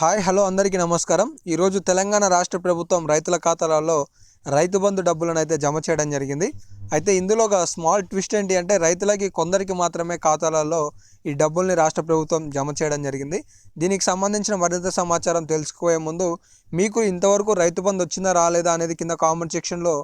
Hi hello అందరికీ నమస్కారం. ఈరోజు తెలంగాణ రాష్ట్ర ప్రభుత్వం రైతుల ఖాతాలలో రైతు బంధు డబ్బులను అయితే జమ చేయడం జరిగింది. అయితే ఇందులో ఒక స్మాల్ ట్విస్ట్ ఏంటి అంటే రైతులకి కొందరికి మాత్రమే ఖాతాలలో ఈ డబ్బుల్ని రాష్ట్ర ప్రభుత్వం జమ చేయడం జరిగింది. దీనికి సంబంధించిన మరింత సమాచారం తెలుసుకోయే ముందు మీకు ఇంతవరకు రైతు బంధు వచ్చిందా రాలేదా అనేది కింద కామెంట్ సెక్షన్లో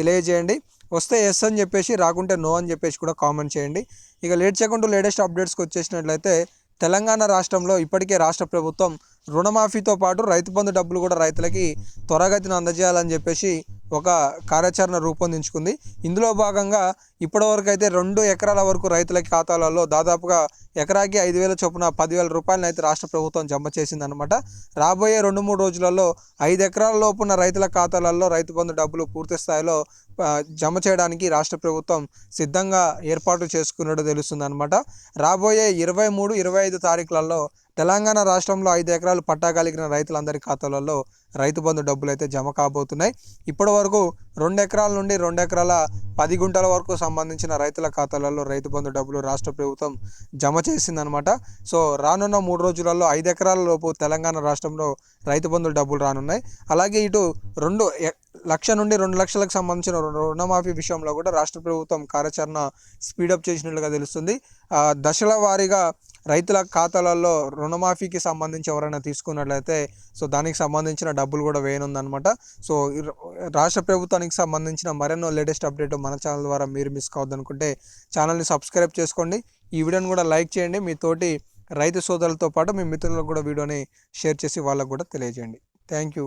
తెలియజేయండి. వస్తే ఎస్ అని చెప్పేసి రాకుంటే నో అని చెప్పేసి కూడా కామెంట్ చేయండి. ఇక లేట్ చేయకుండా లేటెస్ట్ అప్డేట్స్కి వచ్చేసినట్లయితే తెలంగాణ రాష్ట్రంలో ఇప్పటికే రాష్ట్ర ప్రభుత్వం రుణమాఫీతో పాటు రైతు బంధు డబ్బులు కూడా రైతులకి త్వరగతిన అందజేయాలని చెప్పేసి ఒక కార్యాచరణ రూపొందించుకుంది. ఇందులో భాగంగా ఇప్పటివరకు అయితే రెండు ఎకరాల వరకు రైతుల ఖాతాలలో దాదాపుగా ఎకరాకి ఐదు వేల చొప్పున పదివేల రూపాయలను అయితే రాష్ట్ర ప్రభుత్వం జమ చేసిందనమాట రాబోయే రెండు మూడు రోజులలో ఐదు ఎకరాల లోపున్న రైతుల ఖాతాలలో రైతు బంధు డబ్బులు పూర్తి స్థాయిలో జమ చేయడానికి రాష్ట్ర ప్రభుత్వం సిద్ధంగా ఏర్పాటు చేసుకున్నట్టు తెలుస్తుంది అనమాట రాబోయే ఇరవై మూడు ఇరవై ఐదు తారీఖులలో తెలంగాణ రాష్ట్రంలో ఐదు ఎకరాలు పట్టా కలిగిన రైతులందరి ఖాతాలలో రైతు బంధు డబ్బులు అయితే జమ కాబోతున్నాయి. ఇప్పటి వరకు రెండు ఎకరాల నుండి రెండు ఎకరాల పది గుంటల వరకు సంబంధించిన రైతుల ఖాతాలలో రైతు బంధు డబ్బులు రాష్ట్ర ప్రభుత్వం జమ చేసిందనమాట సో రానున్న మూడు రోజులలో ఐదు ఎకరాల లోపు తెలంగాణ రాష్ట్రంలో రైతు బంధు డబ్బులు రానున్నాయి. అలాగే ఇటు రెండు లక్ష నుండి రెండు లక్షలకు సంబంధించిన రు- రుణమాఫీ విషయంలో కూడా రాష్ట్ర ప్రభుత్వం కార్యాచరణ స్పీడప్ చేసినట్లుగా తెలుస్తుంది. దశల వారీగా రైతుల ఖాతాలలో రుణమాఫీకి సంబంధించి ఎవరైనా తీసుకున్నట్లయితే సో దానికి సంబంధించిన డబ్బులు కూడా వేయనుందనమాట సో రాష్ట్ర ప్రభుత్వానికి సంబంధించిన మరెన్నో లేటెస్ట్ అప్డేట్ మన ఛానల్ ద్వారా మీరు మిస్ కావద్దనుకుంటే ఛానల్ని సబ్స్క్రైబ్ చేసుకోండి. ఈ వీడియోని కూడా లైక్ చేయండి. మీ తోటి రైతు సోదరులతో పాటు మీ మిత్రులకు కూడా వీడియోని షేర్ చేసి వాళ్ళకు కూడా తెలియజేయండి. Thank you.